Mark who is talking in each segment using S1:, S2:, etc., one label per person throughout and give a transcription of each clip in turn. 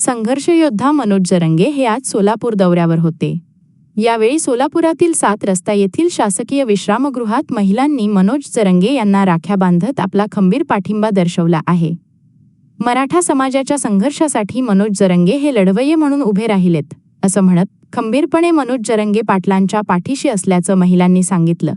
S1: संघर्ष योद्धा मनोज जरंगे हे आज सोलापूर दौऱ्यावर होते. यावेळी सोलापुरातील सात रस्ता येथील शासकीय विश्रामगृहात महिलांनी मनोज जरंगे यांना राख्या बांधत आपला खंबीर पाठिंबा दर्शवला आहे. मराठा समाजाच्या संघर्षासाठी मनोज जरंगे हे लढवये म्हणून उभे राहिलेत असं म्हणत खंबीरपणे मनोज जरंगे पाटलांच्या पाठीशी असल्याचं महिलांनी सांगितलं.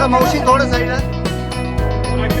S2: थोडं मावशी थोडं साईडला
S3: राखी